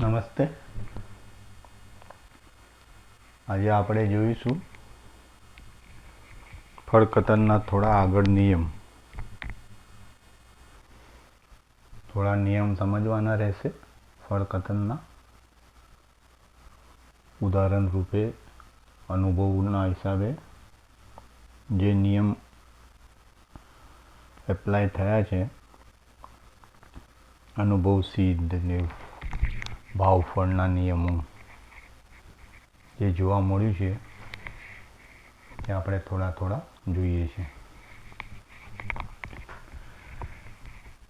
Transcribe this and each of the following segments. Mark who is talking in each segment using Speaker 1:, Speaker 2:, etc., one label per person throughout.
Speaker 1: નમસ્તે. આજે આપણે જોઈશું ફળકતનના થોડા આગળ નિયમ. થોડા નિયમ સમજવાના રહેશે ફળકતનના ઉદાહરણ રૂપે અનુભવના હિસાબે જે નિયમ એપ્લાય થયા છે, અનુભવ સિદ્ધ ને ભાવફળના નિયમો. જે જોવા મળ્યું છે તે આપણે થોડા થોડા જોઈએ છીએ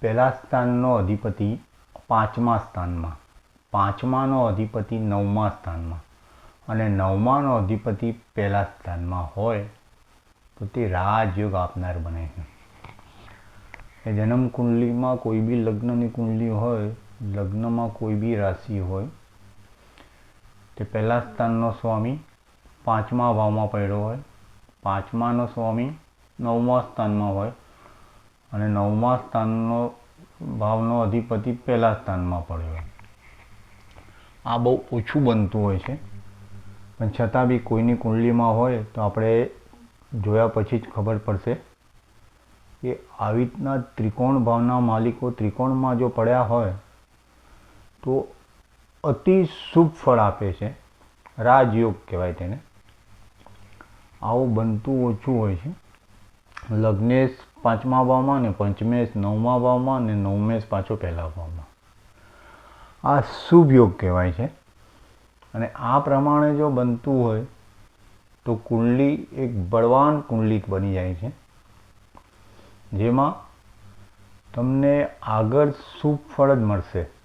Speaker 1: પહેલા સ્થાનનો અધિપતિ પાંચમા સ્થાનમાં, પાંચમાનો અધિપતિ નવમા સ્થાનમાં અને નવમાનો અધિપતિ પહેલા સ્થાનમાં હોય તો તે રાજયોગ આપનાર બને છે. એ જન્મ કુંડલીમાં કોઈ બી લગ્નની કુંડલી હોય લગ્નમાં કોઈ બી રાશિ હોય, તે પહેલા સ્થાનનો સ્વામી પાંચમા ભાવમાં પડ્યો હોય, પાંચમાનો સ્વામી નવમા સ્થાનમાં હોય અને નવમા સ્થાનનો ભાવનો અધિપતિ પહેલા સ્થાનમાં પડ્યો હોય. આ બહુ ઓછું બનતું હોય છે. પણ છતાં બી કોઈની કુંડલીમાં હોય તો આપણે જોયા પછી જ ખબર પડશે કે આવી રીતના ત્રિકોણ ભાવના માલિકો ત્રિકોણમાં જો પડ્યા હોય તો અતિ શુભ ફળ આપે છે. રાજયોગ કહેવાય તેને. આવું બનતું ઓછું હોય છે. લગ્નેશ પાંચમા ભાવમાં ને પંચમેશ નવમા ભાવમાં ને નવમેશ પાછો પહેલા ભાવમાં આ શુભ યોગ કહેવાય છે. અને આ પ્રમાણે જો બનતું હોય તો કુંડલી એક બળવાન કુંડલી બની જાય છે. જેમાં તમને આગળ શુભ ફળ જ મળશે.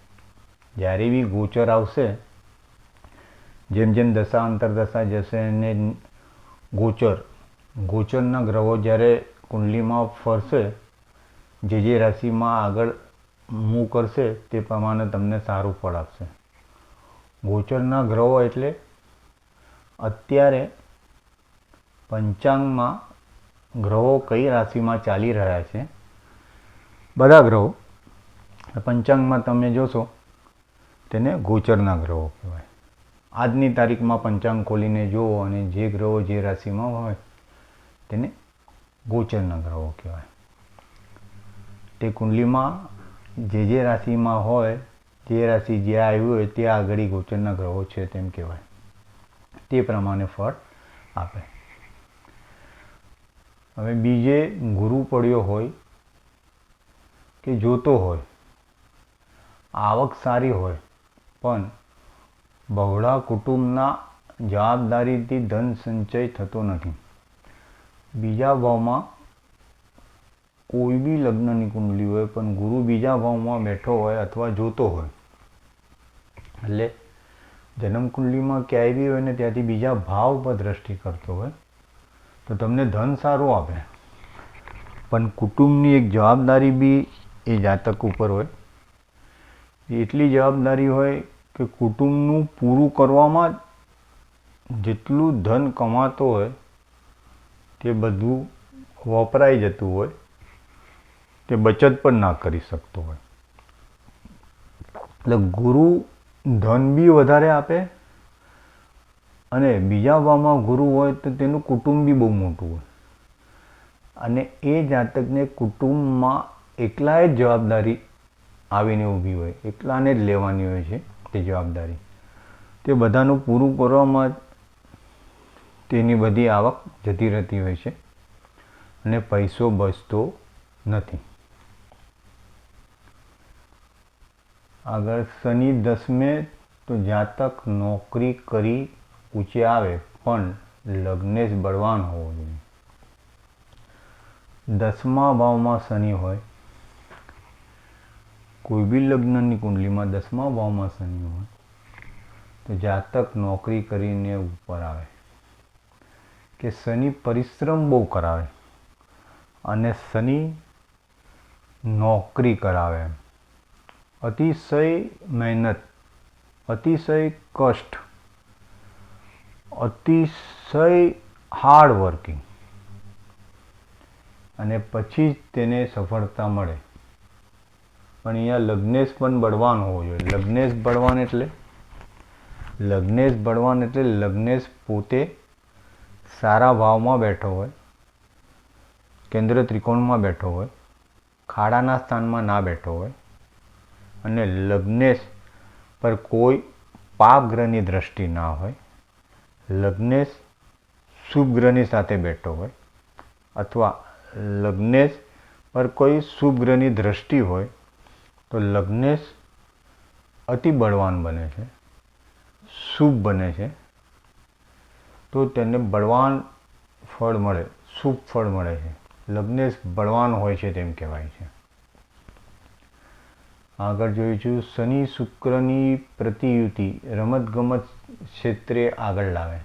Speaker 1: જ્યારે બી ગોચર આવશે, જેમ જેમ દશા અંતરદશા જશે અને ગોચર, ગોચરના ગ્રહો જ્યારે કુંડલીમાં ફરશે, જે જે રાશિમાં આગળ મૂવ કરશે તે પ્રમાણે તમને સારું ફળ આપશે. ગોચરના ગ્રહો એટલે અત્યારે પંચાંગમાં ગ્રહો કઈ રાશિમાં ચાલી રહ્યા છે? બધા ગ્રહો. પંચાંગમાં તમે જોશો તેને ગોચરના ગ્રહો કહેવાય. આજની તારીખમાં પંચાંગ ખોલીને જુઓ અને જે ગ્રહો જે રાશિમાં હોય તેને ગોચરના ગ્રહો કહેવાય. તે કુંડલીમાં જે જે રાશિમાં હોય, જે રાશિ જે આવ્યું હોય તે આગળ ગોચરના ગ્રહો છે તેમ કહેવાય. તે પ્રમાણે ફળ આપે. હવે બીજે ગુરુ પડ્યો હોય કે જોતો હોય, આવક સારી હોય પણ બહોળા કુટુંબના જવાબદારીથી ધન સંચય થતો નથી. બીજા ભાવમાં કોઈ બી લગ્નની કુંડલી હોય, પણ ગુરુ બીજા ભાવમાં બેઠો હોય અથવા જોતો હોય, એટલે જન્મ કુંડલીમાં ક્યાંય બી હોય ને ત્યાંથી બીજા ભાવ પર દ્રષ્ટિ કરતો હોય, તો તમને ધન સારું આપે. પણ કુટુંબની એક જવાબદારી બી એ જાતક ઉપર હોય. એટલી જવાબદારી હોય કે કુટુંબનું પૂરું કરવામાં જેટલું ધન કમાતો હોય, તે બધું વપરાઈ જતું હોય, તે બચત પણ ના કરી શકતો હોય. એટલે ગુરુ ધન બી વધારે આપે અને બીજા ભાવમાં ગુરુ હોય તો તેનું કુટુંબ બી બહુ મોટું હોય. અને એ જાતકને કુટુંબમાં એકલાએ જવાબદારી આવીને ઊભી હોય, એકલાને જ લેવાની હોય છે. તે જવાબદારી. તે બધાનું પૂરું કરવામાં તેની બધી આવક જતી રહેતી હોય છે અને પૈસો બચતો નથી. આગળ શનિ દસમે તો જાતક નોકરી કરી ઊંચે આવે, પણ લગ્નેશ બળવાન હોવો જોઈએ. દસમા ભાવમાં શનિ હોય કોઈ બી લગ્નની કુંડલીમાં દસમા ભાવમાં શનિ હોય, તો જાતક નોકરી કરીને ઉપર આવે. કે શનિ પરિશ્રમ બહુ કરાવે અને શનિ નોકરી કરાવે અતિશય મહેનત, અતિશય કષ્ટ, અતિશય હાર્ડ વર્કિંગ અને પછી જ તેને સફળતા મળે. પણ અહીંયા લગ્નેશ પણ બળવાન હોવો જોઈએ. લગ્નેશ બળવાન એટલે? લગ્નેશ બળવાન એટલે લગ્નેશ પોતે સારા ભાવમાં બેઠો હોય, કેન્દ્ર ત્રિકોણમાં બેઠો હોય, ખાડાના સ્થાનમાં ના બેઠો હોય, અને લગ્નેશ પર કોઈ પાપ ગ્રહની દ્રષ્ટિ ના હોય, લગ્નેશ શુભ ગ્રહની સાથે બેઠો હોય, અથવા લગ્નેશ પર કોઈ શુભ ગ્રહની દ્રષ્ટિ હોય તો લગ્નેશ અતિ બળવાન બને છે, શુભ બને છે. તો તેને બળવાન ફળ મળે, શુભ ફળ મળે છે. લગ્નેશ બળવાન હોય છે તેમ કહેવાય છે. આગળ જોઈશું શનિ શુક્રની પ્રતિયુતિ રમતગમત ક્ષેત્રે આગળ લાવે.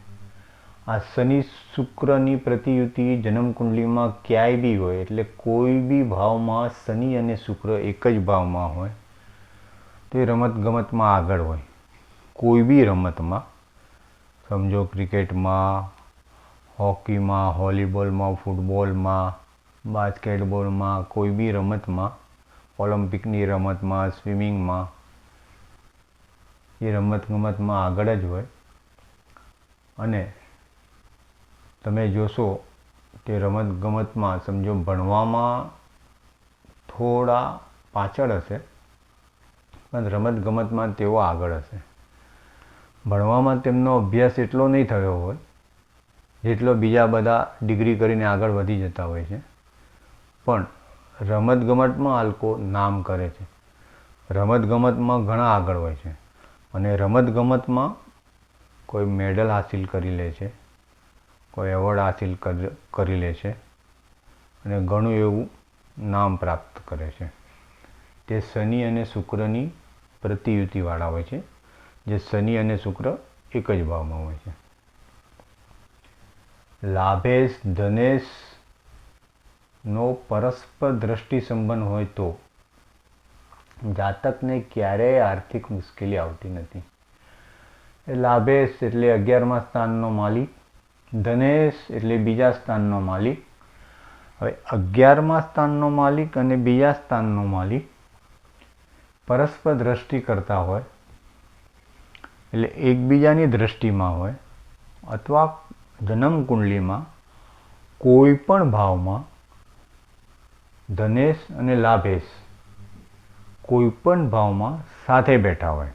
Speaker 1: આ શનિ શુક્રની પ્રતિયુતિ જન્મકુંડલીમાં ક્યાંય બી હોય, એટલે કોઈ બી ભાવમાં શનિ અને શુક્ર એક જ ભાવમાં હોય, તો રમતગમતમાં આગળ હોય. કોઈ બી રમતમાં, સમજો ક્રિકેટમાં, હોકીમાં, વોલીબોલમાં, ફૂટબોલમાં, બાસ્કેટબોલમાં, કોઈ બી રમતમાં, ઓલિમ્પિકની રમતમાં, સ્વિમિંગમાં, એ રમતગમતમાં આગળ જ હોય. અને તમે જોશો કે રમતગમતમાં સમજો ભણવામાં થોડા પાછળ હશે, પણ રમતગમતમાં તેઓ આગળ હશે. ભણવામાં તેમનો અભ્યાસ એટલો નહીં થયો હોય, જેટલો બીજા બધા ડિગ્રી કરીને આગળ વધી જતા હોય છે. પણ રમતગમતમાં આ નામ કરે છે. રમતગમતમાં ઘણા આગળ હોય છે. અને રમતગમતમાં કોઈ મેડલ હાસિલ કરી લે છે. કોઈ એવોર્ડ હાસિલ કરી લે છે અને ઘણું એવું નામ પ્રાપ્ત કરે છે. તે શનિ અને શુક્રની પ્રતિયુતિવાળા હોય છે, જે શનિ અને શુક્ર એક જ ભાવમાં હોય છે. લાભેશ ધનેશ નો પરસ્પર દ્રષ્ટિ સંબંધ હોય તો જાતકને ક્યારેય આર્થિક મુશ્કેલી આવતી નથી. લાભેશ એટલે અગિયારમા સ્થાનનો માલિક ધનેશ એટલે બીજા સ્થાનનો માલિક. હવે અગિયારમા સ્થાનનો માલિક અને બીજા સ્થાનનો માલિક પરસ્પર દ્રષ્ટિ કરતા હોય, એટલે એકબીજાની દ્રષ્ટિમાં હોય અથવા જન્મ કુંડલીમાં કોઈ પણ ભાવમાં ધનેશ અને લાભેશ કોઈ પણ ભાવમાં સાથે બેઠા હોય.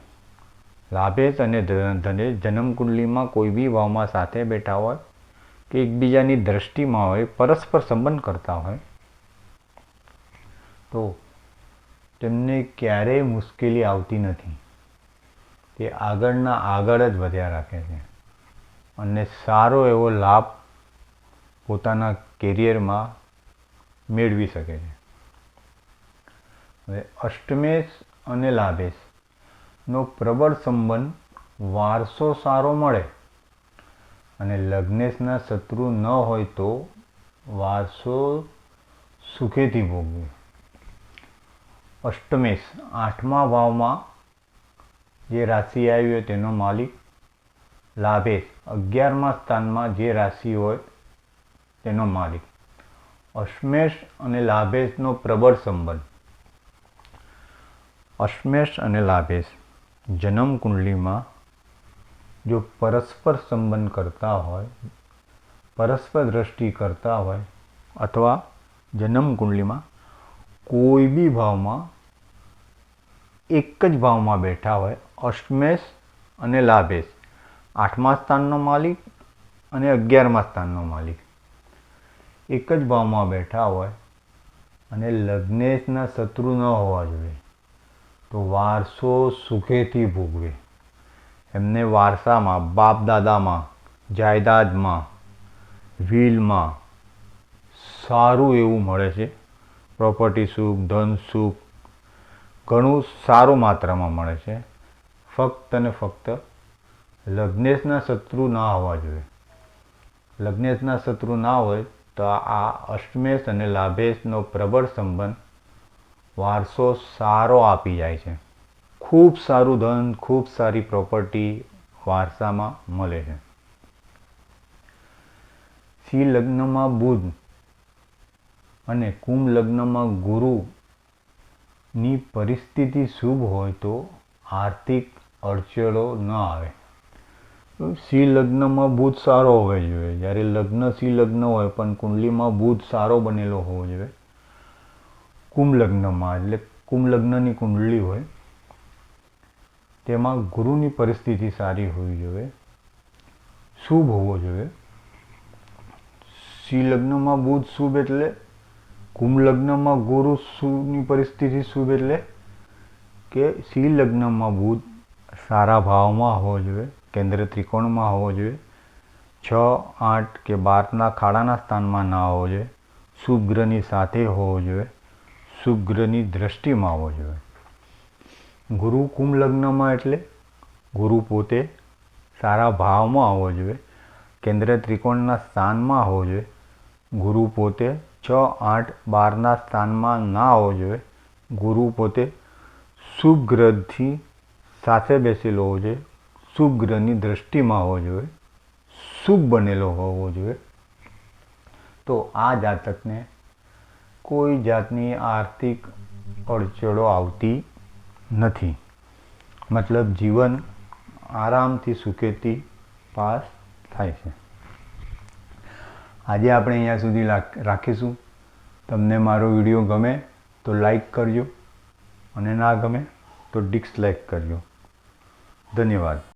Speaker 1: લાભેશ અને ધનેશ જન્મકુંડલીમાં કોઈ બી ભાવમાં સાથે બેઠા હોય કે એકબીજાની દ્રષ્ટિમાં હોય, પરસ્પર સંબંધ કરતા હોય, તો તેમને ક્યારેય મુશ્કેલી આવતી નથી. તે આગળના આગળ જ વધ્યા રાખે છે. અને સારો એવો લાભ પોતાના કેરિયરમાં મેળવી શકે છે. હવે અષ્ટમેશ અને લાભેશનો પ્રબળ સંબંધ વારસો સારો મળે અને લગ્નેશના શત્રુ ન હોય તો વારસો સુખેથી ભોગવે. અષ્ટમેશ આઠમા ભાવમાં જે રાશિ આવી હોય તેનો માલિક લાભેશ અગિયારમા સ્થાનમાં જે રાશિ હોય તેનો માલિક. અશ્મેશ અને લાભેશનો પ્રબળ સંબંધ. અશ્મેશ અને લાભેશ. જન્મ કુંડલીમાં જો પરસ્પર સંબંધ કરતા હોય, પરસ્પર દ્રષ્ટિ કરતા હોય અથવા જન્મ કુંડલીમાં કોઈ બી ભાવમાં એક જ ભાવમાં બેઠા હોય, અષ્ટમેશ અને લાભેશ, આઠમા સ્થાનનો માલિક અને અગિયારમા સ્થાનનો માલિક. એક જ ભાવમાં બેઠા હોય અને લગ્નેશના શત્રુ ન હોવા જોઈએ. તો વારસો સુખેથી ભોગવે. એમને વારસામાં બાપ દાદામાં જાયદાદમાં, વ્હીલમાં સારું એવું મળે છે. પ્રોપર્ટી સુખ, ધન સુખ ઘણું સારું માત્રામાં મળે છે. ફક્ત અને ફક્ત લગ્નેશના શત્રુ ના હોવા જોઈએ. લગ્નેશના શત્રુ ના હોય તો આ અષ્ટમેશ અને લાભેશનો પ્રબળ સંબંધ વારસો સારો આપી જાય છે. ખૂબ સારું ધન, ખૂબ સારી પ્રોપર્ટી વારસામાં મળે છે. સિંહ લગ્નમાં બુધ અને કુંભ લગ્નમાં ગુરુ ની પરિસ્થિતિ શુભ હોય તો આર્થિક અડચણો ન આવે. સિંહ લગ્નમાં બુધ સારો હોવો જોઈએ. જ્યારે લગ્ન સિંહ લગ્ન હોય પણ કુંડલીમાં બુધ સારો બનેલો હોવો જોઈએ. કુંભ લગ્નમાં એટલે કુંભલગ્નની કુંડલી હોય, તેમાં ગુરુની પરિસ્થિતિ સારી હોવી જોઈએ, શુભ હોવો જોઈએ. સી લગ્નમાં બુધ શુભ એટલે કુંભ લગ્નમાં ગુરુ શુભની પરિસ્થિતિ શુભ એટલે કે સી લગ્નમાં બુધ સારા ભાવમાં હોવો જોઈએ, કેન્દ્ર ત્રિકોણમાં હોવો જોઈએ, છ, આઠ કે બારના ખાડાના સ્થાનમાં ના હોવો જોઈએ, શુભ ગ્રહની સાથે હોવો જોઈએ. શુભ ગ્રહની દ્રષ્ટિમાં હોવો જોઈએ. ગુરુ કુંભ લગ્નમાં એટલે ગુરુ પોતે સારા ભાવમાં હોવો જોઈએ. કેન્દ્ર ત્રિકોણના સ્થાનમાં હોવો જોઈએ. ગુરુ પોતે છ, આઠ, બારના સ્થાનમાં ના હોવો જોઈએ. ગુરુ પોતે શુભ ગ્રહથી સાથે બેસેલો હોવો જોઈએ. શુભ ગ્રહની દ્રષ્ટિમાં હોવો જોઈએ. શુભ બનેલો હોવો જોઈએ. તો આ જાતકને કોઈ જાતની આર્થિક અડચણો આવતી નથી. મતલબ જીવન આરામથી સુખેથી પાસ થાય છે. આજે આપણે અહીંયા સુધી રાખીશું. તમને મારો વીડિયો ગમે તો લાઈક કરજો અને ના ગમે તો ડિસલાઈક કરજો. ધન્યવાદ.